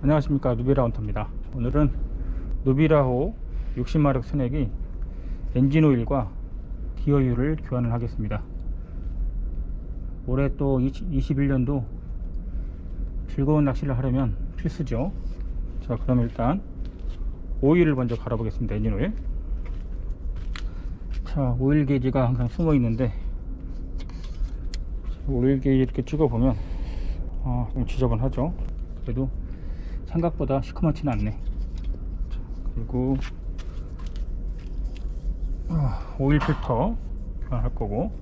안녕하십니까. 누비라 헌터입니다. 오늘은 누비라호 60마력 스낵이 엔진오일과 기어유를 교환을 하겠습니다. 올해 또 21년도 즐거운 낚시를 하려면 필수죠. 자 그럼 일단 오일을 먼저 갈아보겠습니다 엔진오일. 자 오일 게이지가 항상 숨어 있는데 오일 게이지 이렇게 찍어보면 아, 좀 지저분하죠? 그래도 생각보다 시커멓지는 않네. 자, 그리고 아, 오일 필터 교환할 거고.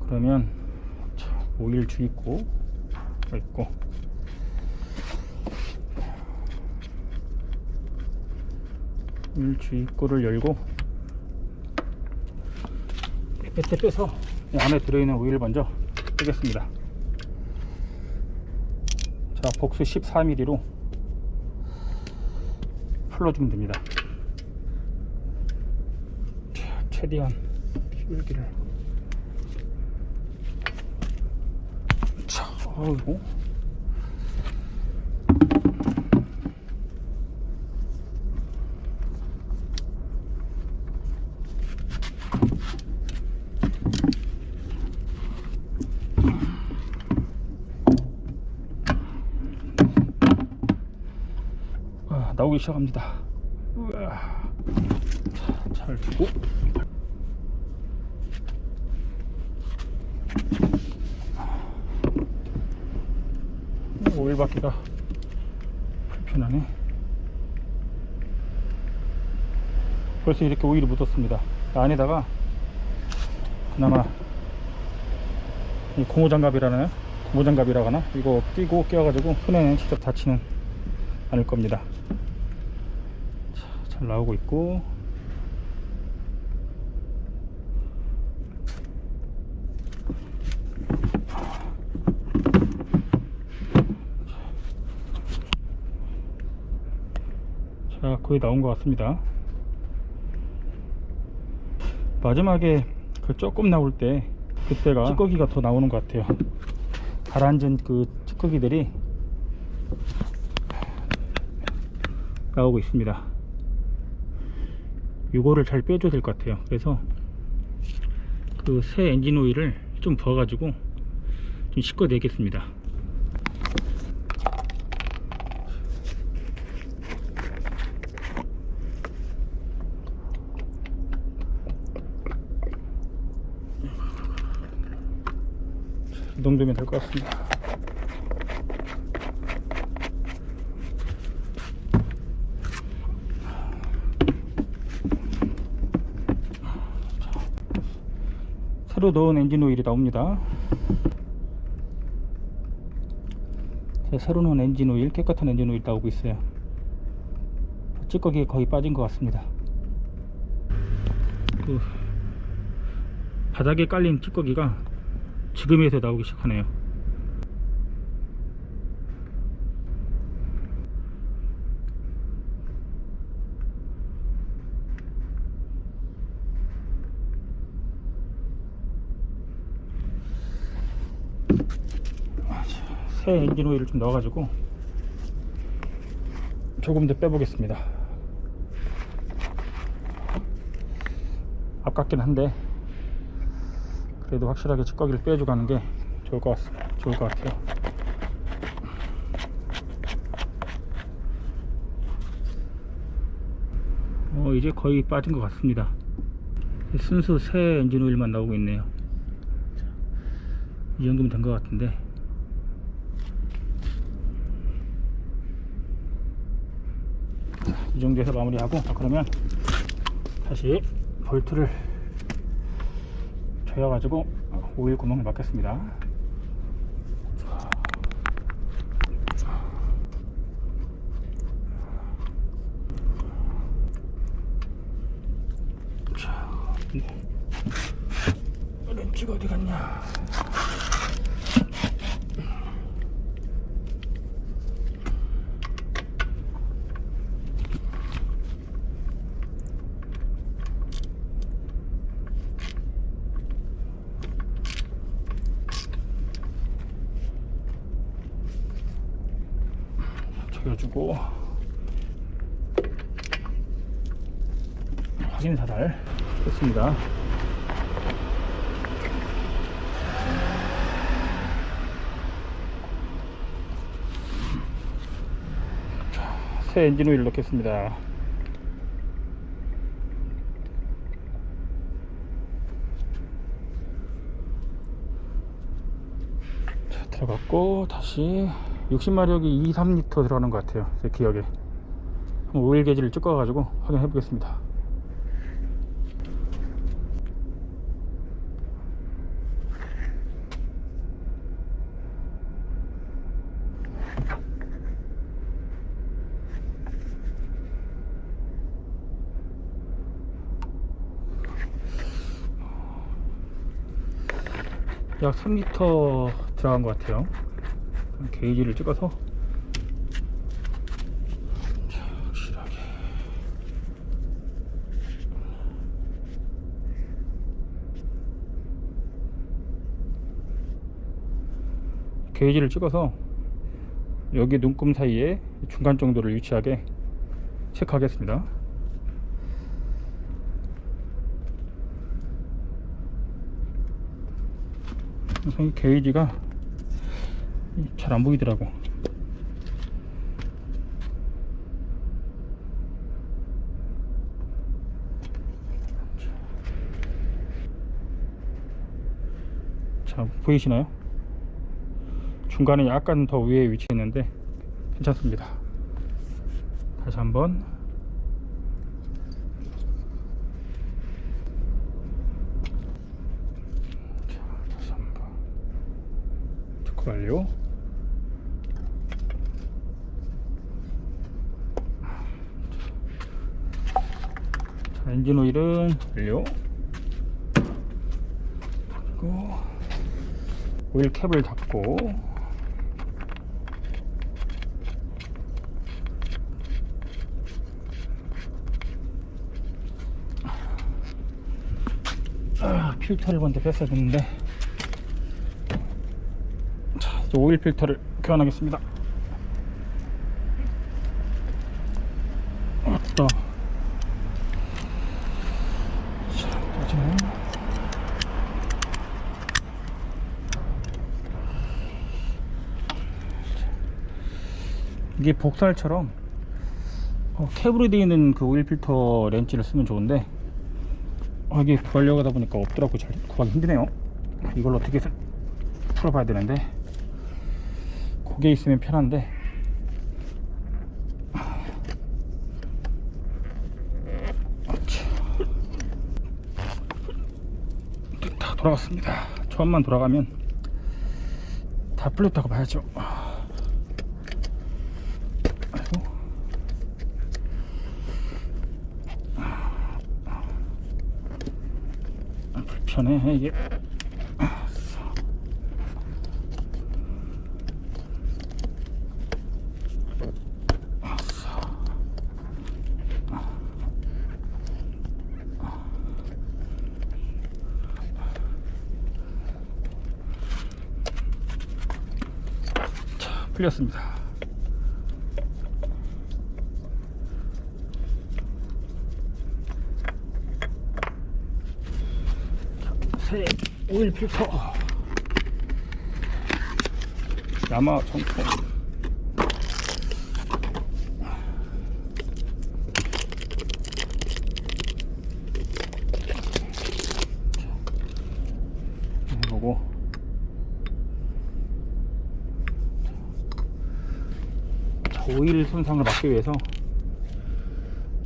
그러면 자, 오일 주입구 있고. 오일 주입구를 열고 빼빼 빼서 이 안에 들어있는 오일을 먼저 빼겠습니다 자 복수 14mm로 풀러주면 됩니다. 자, 최대한 기울기를. 자 어이구 아, 나오기 시작합니다. 우와. 자, 잘 두고. 오일 받기가 불편하네. 벌써 이렇게 오일이 묻었습니다. 안에다가 그나마 이 고무장갑이라나요? 고무장갑이라고 하나? 이거 끼고 껴가지고 손에는 직접 다치는 않을 겁니다. 나오고 있고 자 거의 나온 것 같습니다. 마지막에 그 조금 나올 때 그때가 찌꺼기가 더 나오는 것 같아요. 가라앉은 그 찌꺼기들이 나오고 있습니다. 이거를 잘 빼줘야 될 것 같아요. 그래서 그 새 엔진 오일을 좀 부어 가지고 좀 씻어내겠습니다. 이 정도면 될 것 같습니다. 새로 넣은 엔진 오일이 나옵니다. 자, 새로 넣은 엔진 오일, 깨끗한 엔진 오일 나오고 있어요. 찌꺼기 거의 빠진 것 같습니다. 그 바닥에 깔린 찌꺼기가 지금에서 나오기 시작하네요. 새 엔진 오일을 좀 넣어가지고 조금 더 빼보겠습니다. 아깝긴 한데 그래도 확실하게 찌꺼기를 빼주고 가는 게 좋을 것 같, 좋을 것 같아요. 어, 이제 거의 빠진 것 같습니다. 순수 새 엔진 오일만 나오고 있네요. 이 정도면 된 것 같은데. 이 정도에서 마무리하고 자, 그러면 다시 볼트를 조여 가지고 오일 구멍을 막겠습니다. 자, 렌치가 어디 갔냐? 조여주고 확인 사달 자, 새 엔진 오일을 넣겠습니다. 자, 들어갔고 다시 60마력이 2, 3리터 들어가는 것 같아요 제 기억에. 오일 게지를 찍어 가지고 확인해 보겠습니다 약 3리터 들어간 것 같아요. 게이지를 찍어서. 게이지를 찍어서 여기 눈금 사이에 중간 정도를 유치하게 체크하겠습니다 그래서 이 게이지가 잘 안 보이더라고. 자, 보이시나요? 중간에 약간 더 위에 위치했는데 괜찮습니다. 다시 한번 자, 다시 한번 체크 완료. 자, 엔진 오일은 완료. 그리고 오일 캡을 아, 필터를 먼저 뺐어야 이제 오일 필터를 교환하겠습니다. 짜증. 이게 복살처럼 어, 캡으로 되어 있는 그 오일 필터 렌치를 쓰면 좋은데 아, 이게 구하려고 하다 보니까 없더라고 잘 구하기 힘드네요 이걸 어떻게 사- 풀어봐야 되는데 그게 있으면 편한데. 다 돌아갔습니다. 처음만 돌아가면 다 풀렸다고 봐야죠. 아이고 아, 불편해 이게 자 풀렸습니다. 새 오일 필터. 야마 정품 해보고 자, 오일 손상을 막기 위해서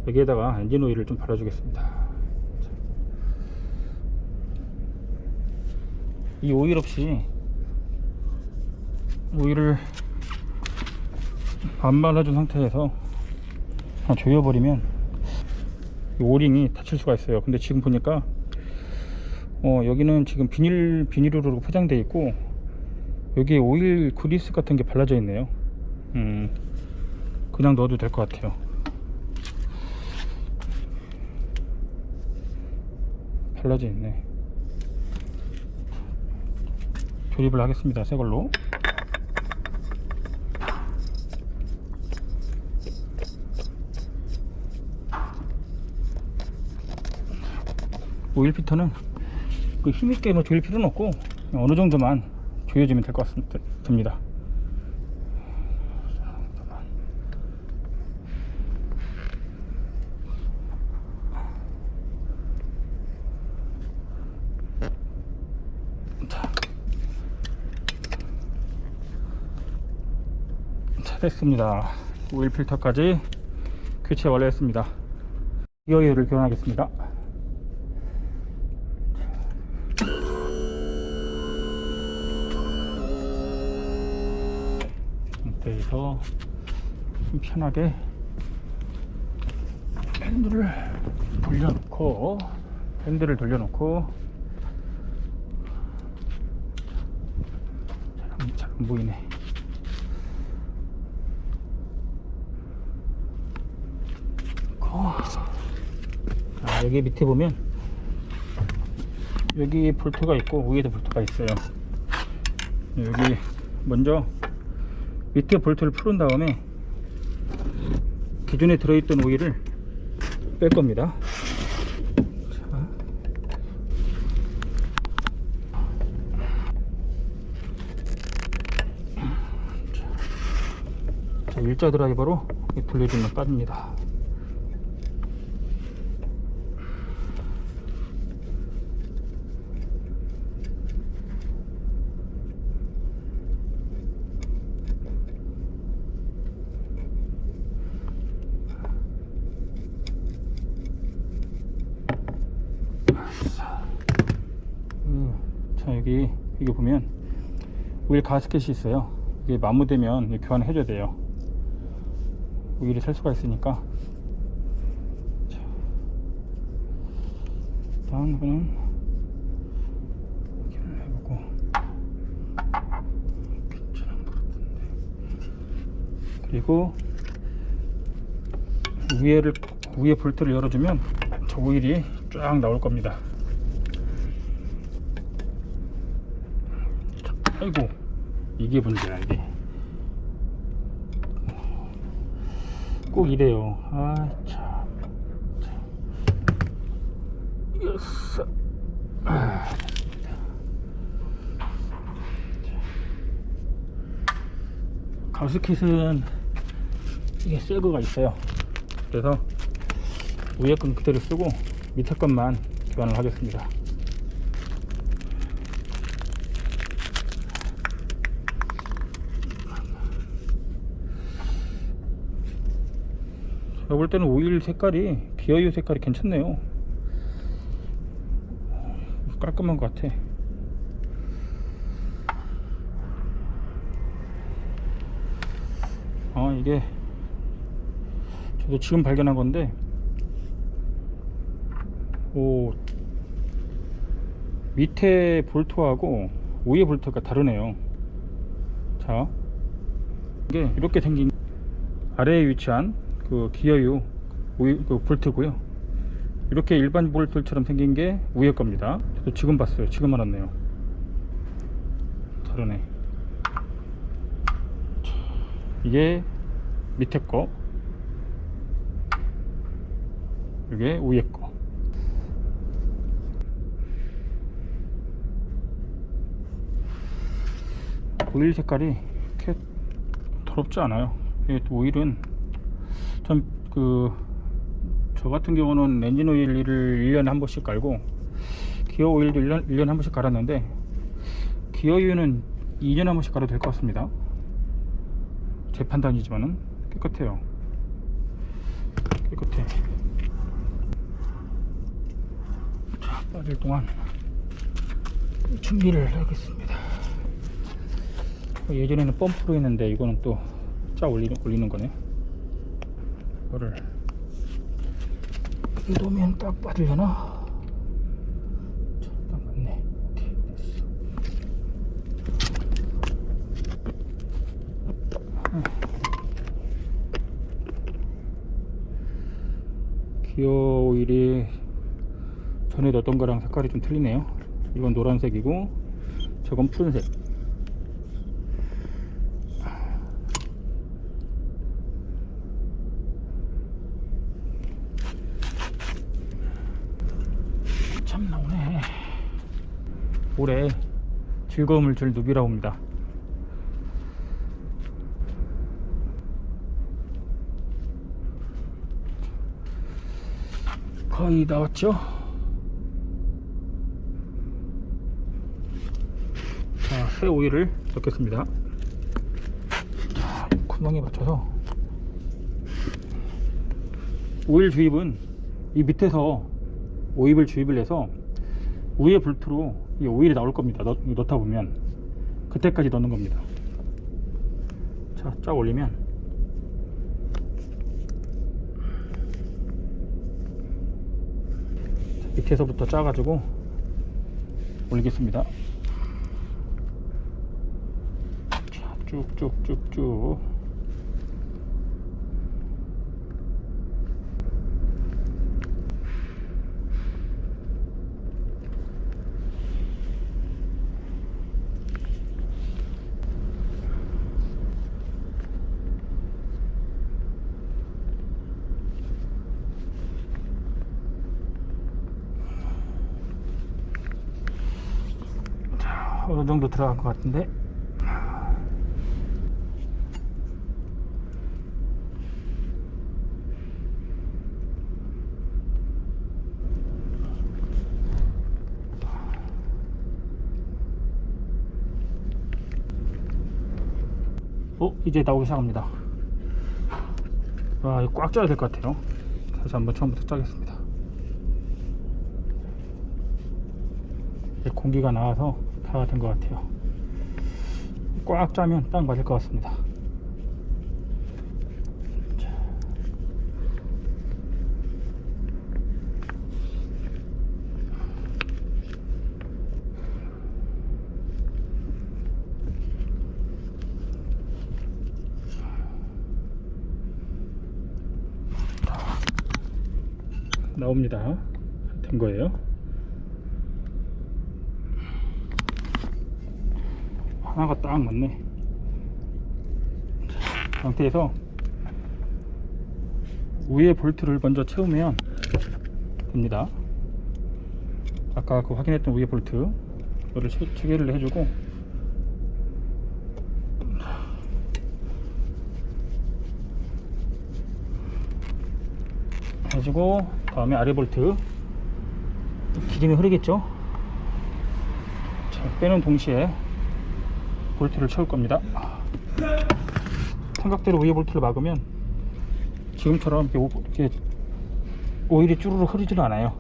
여기에다가 엔진 오일을 좀 발라주겠습니다. 이 오일 없이 오일을 안 발라준 상태에서 조여버리면 이 오링이 다칠 수가 있어요. 근데 지금 보니까 어 여기는 지금 비닐 비닐으로 포장되어 있고 여기에 오일 그리스 같은 게 발라져 있네요. 음 그냥 넣어도 될 것 같아요. 발라져 있네. 조립을 하겠습니다 새 걸로. 오일 피터는 그 힘있게 뭐 조일 필요는 없고 어느 정도만 조여주면 될 것 같습니다. 자 됐습니다. 오일 필터까지 교체 완료했습니다. 기어유를 교환하겠습니다. 상태에서 좀 편하게 핸들을 돌려놓고 핸들을 돌려놓고 잘, 잘안 보이네. 아, 여기 밑에 보면 여기 볼트가 있고 위에도 볼트가 있어요. 여기 먼저 밑에 볼트를 풀은 다음에 기존에 들어있던 오일을 뺄 겁니다. 자. 자, 일자 드라이버로 돌려주면 빠집니다. 음, 자 여기 이게 보면 오일 가스켓이 있어요. 이게 마모되면 이거 교환을 해줘야 돼요. 오일이 살 수가 있으니까. 자, 일단 확인을 해보고. 괜찮은 것 같은데. 그리고 위에를 위에 볼트를 열어주면 저 오일이 쫙 나올 겁니다. 아이고 이게 문제야 이게. 꼭 이래요. 아참. 예스 아, 됐습니다. 가스켓은 이게 새 거가 있어요. 그래서 위에 건 그대로 쓰고 밑에 것만 교환을 하겠습니다 제가 볼 때는 오일 색깔이 기어유 색깔이 괜찮네요. 깔끔한 것 같아. 아 이게 저도 지금 발견한 건데 오 밑에 볼트하고 위에 볼트가 다르네요. 자 이게 이렇게 생긴 아래에 위치한 그 기어유 위, 그 볼트고요. 이렇게 일반 볼트처럼 생긴 게 위에 겁니다. 저도 지금 봤어요. 지금 알았네요. 다르네. 자, 이게 밑에 거. 이게 위에 거. 오일 색깔이 이렇게 더럽지 않아요. 또 오일은 전그저 같은 경우는 엔진 오일을 1년에 한 번씩 갈고 기어 오일도 1년, 1년에 한 번씩 갈았는데 기어유는 2년에 한 번씩 갈아도 될 것 같습니다. 제 판단이지만은 깨끗해요. 깨끗해. 자 빠질 동안 준비를 하겠습니다. 예전에는 펌프로 했는데 이거는 또쫙 올리는, 올리는 거네 이거를 이 놓으면 딱 빠지려나? 자, 딱 맞네. 오케이 기어. 오일이 전에 넣었던 거랑 색깔이 좀 틀리네요. 이건 노란색이고 저건 푸른색 참나 즐거움을 줄 누비라 옵니다. 거의 나왔죠? 자, 새 오일을 넣겠습니다. 자, 구멍에 맞춰서 오일 주입은 이 밑에서 오일을 주입을 해서 위에 볼트로 이 오일이 나올 겁니다. 넣, 넣다 보면 그때까지 넣는 겁니다. 자, 쫙 올리면 밑에서부터 짜가지고 올리겠습니다. 자, 쭉쭉쭉쭉. 어느 정도 들어간 것 같은데. 어 이제 나오기 시작합니다. 와 이거 꽉 짜야 될 것 같아요. 다시 한번 처음부터 짜겠습니다. 공기가 나와서 다 된 것 같아요. 꽉 짜면 딱 맞을 것 같습니다. 자. 나옵니다. 된 거예요. 하나가 딱 맞네. 자, 상태에서 위에 볼트를 먼저 채우면 됩니다. 아까 그 확인했던 위에 볼트 이거를 체, 체결을 해주고. 해주고 다음에 아래 볼트. 기름이 흐르겠죠? 자, 빼는 동시에 볼트를 채울 겁니다. 삼각대로 위에 볼트를 막으면 지금처럼 이렇게, 오일이 쭈루루 흐르지는 않아요.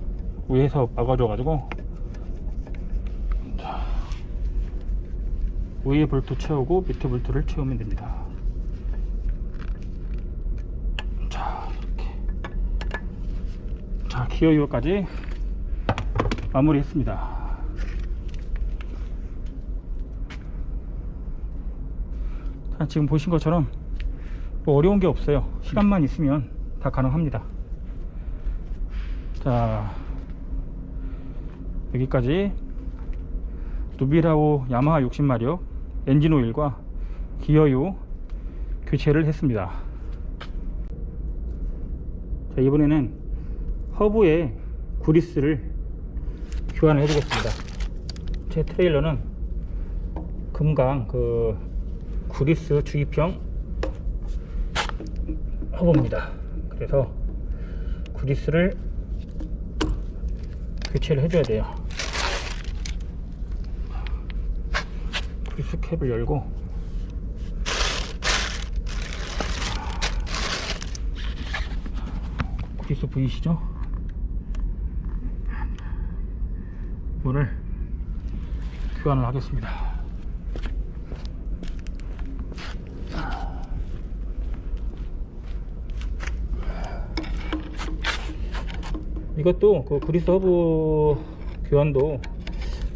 위에서 막아줘 가지고 자, 위에 볼트 채우고 밑에 볼트를 채우면 됩니다. 자 이렇게 자 기어 이거까지 마무리했습니다. 지금 보신 것처럼 뭐 어려운 게 없어요. 시간만 있으면 다 가능합니다. 자, 여기까지 누비라오 야마하 60마력 엔진 오일과 기어유 교체를 했습니다. 자, 이번에는 허브에 구리스를 교환을 해주겠습니다. 제 트레일러는 금강 그 구리스 주입형 허브입니다. 그래서 구리스를 교체를 해줘야 돼요. 구리스 캡을 열고 구리스 보이시죠? 이거를 교환을 하겠습니다. 이것도 그 그리스 허브 교환도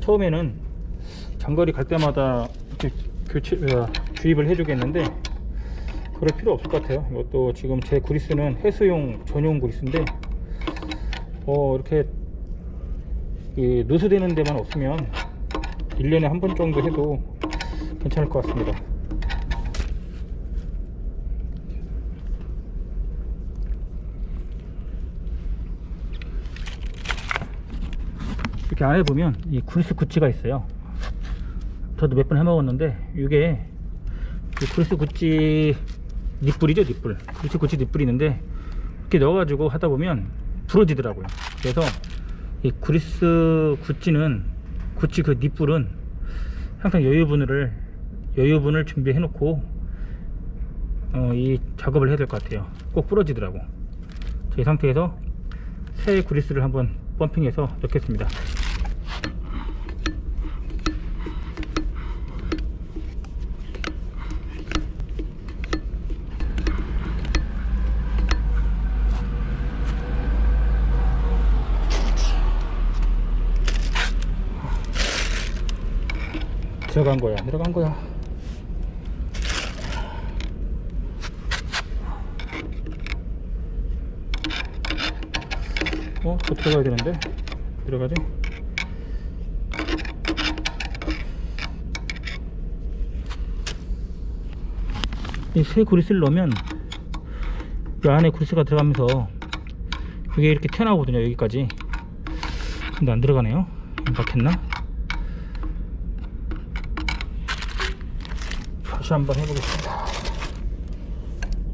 처음에는 장거리 갈 때마다 이렇게 교체 어, 주입을 해주겠는데 그럴 필요 없을 것 같아요. 이것도 지금 제 그리스는 해수용 전용 그리스인데 어 이렇게 이 누수되는 데만 없으면 1년에 한 번 정도 해도 괜찮을 것 같습니다. 이렇게 안에 보면 이 구리스 구찌가 있어요. 저도 몇 번 해먹었는데 이게 이 그리스 구찌 닛불이죠 닛불. 그리스 구찌 닛불이 있는데 이렇게 넣어가지고 하다 보면 부러지더라고요. 그래서 이 그리스 구찌는 구찌 그 닛불은 항상 여유분을 여유분을 준비해 놓고 어, 이 작업을 해야 될 것 같아요. 꼭 부러지더라고. 자, 이 상태에서 새 그리스를 한번 펌핑해서 넣겠습니다 들어간 거야 들어간 거야 어? 더 들어가야 되는데 들어가지? 이 새 그리스를 넣으면 이 안에 그리스가 들어가면서 그게 이렇게 튀어나오거든요 여기까지 근데 안 들어가네요 막혔나? 다시 한번 해보겠습니다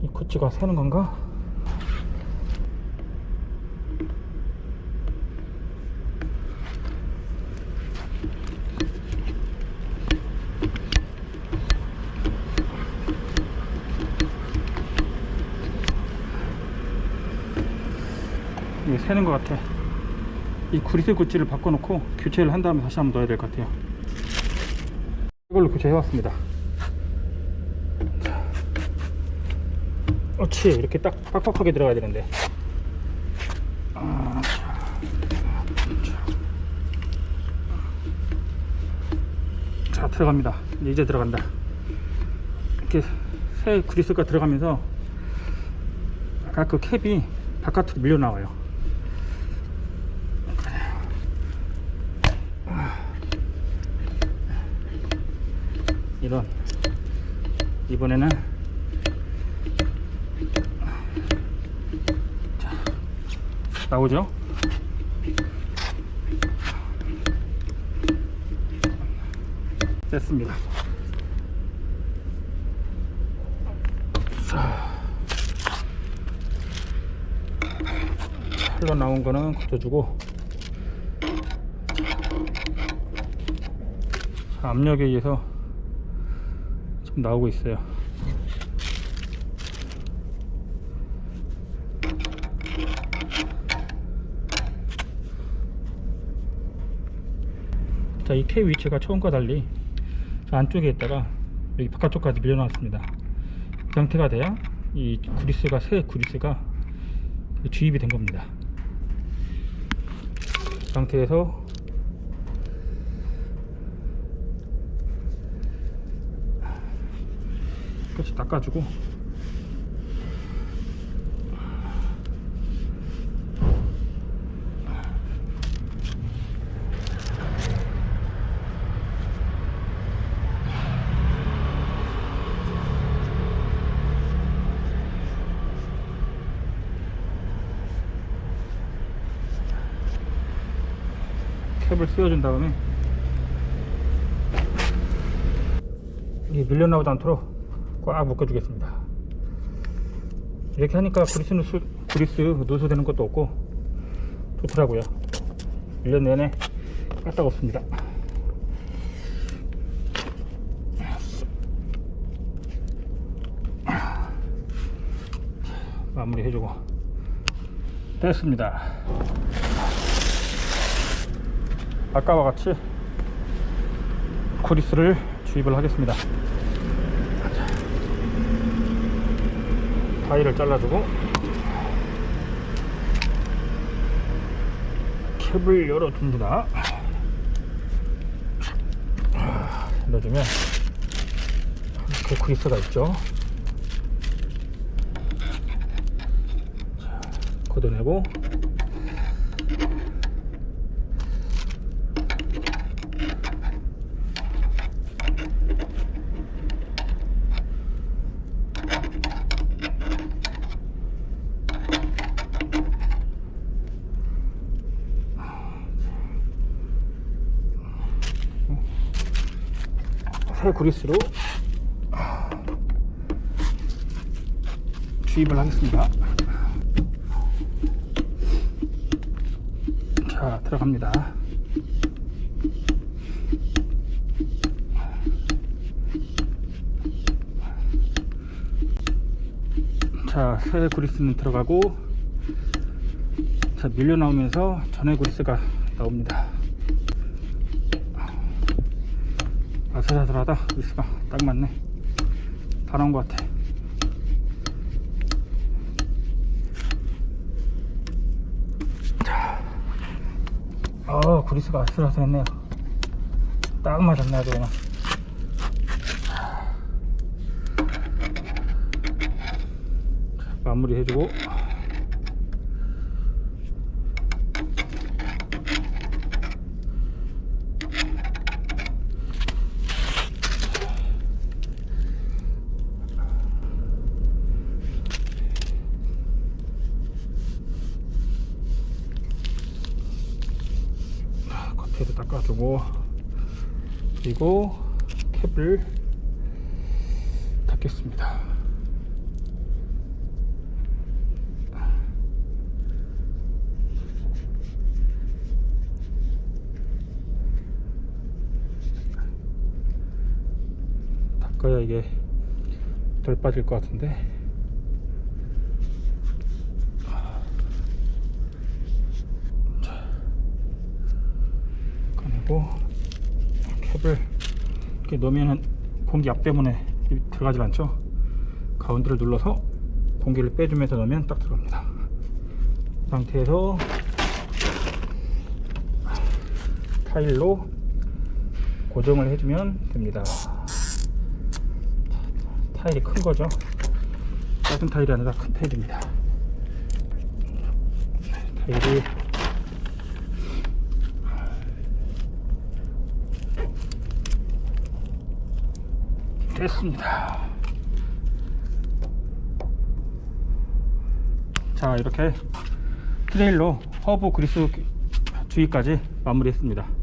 이 구찌가 새는 건가? 이게 새는 것 같아. 이 그리스 구찌를 바꿔놓고 교체를 한 다음에 다시 한번 넣어야 될 것 같아요. 이걸로 교체해왔습니다. 그렇지. 이렇게 딱 빡빡하게 들어가야 되는데. 자, 들어갑니다. 이제 들어간다. 이렇게 새 그리스가 들어가면서 아까 그 캡이 바깥으로 밀려 나와요. 이런 이번에는 나오죠? 됐습니다. 자, 흘러 나온 거는 굳어주고 자, 압력에 의해서 지금 나오고 있어요 자, 이 K 위치가 처음과 달리 저 안쪽에 있다가 여기 바깥쪽까지 밀려나왔습니다. 이 상태가 돼야 이 그리스가 새 그리스가 주입이 된 겁니다. 이 상태에서 끝이 닦아주고 씌워준 다음에 이 밀려나오지 않도록 꽉 묶어주겠습니다. 이렇게 하니까 그리스 누수, 그리스 누수되는 것도 없고 좋더라고요. 1년 내내 까딱 없습니다. 마무리 해주고 됐습니다. 아까와 같이 그리스를 주입을 하겠습니다. 타일을 잘라주고 캡을 열어줍니다. 열어주면 이렇게 그리스가 있죠. 자, 걷어내고 새 그리스로 주입을 하겠습니다. 자, 들어갑니다. 자, 새 그리스는 들어가고 자, 밀려 나오면서 전해 그리스가 나옵니다. 아슬아슬하다 그리스가 딱 맞네. 다 나온 것 같아. 자, 어 그리스가 아슬아슬했네요. 딱 맞았네 아주 그냥. 마무리 해주고 닦아주고 그리고 캡을 닫겠습니다. 닦아야 이게 덜 빠질 것 같은데 자, 꺼내고 캡을 이렇게 넣으면은 공기 압 때문에 들어가질 않죠 가운데를 눌러서 공기를 빼주면서 넣으면 딱 들어갑니다 이 상태에서 타일로 고정을 해주면 됩니다 타일이 큰 거죠. 작은 타일이 아니라 큰 타일입니다. 타일이 됐습니다. 자, 이렇게 트레일로 허브 그리스 주위까지 마무리했습니다.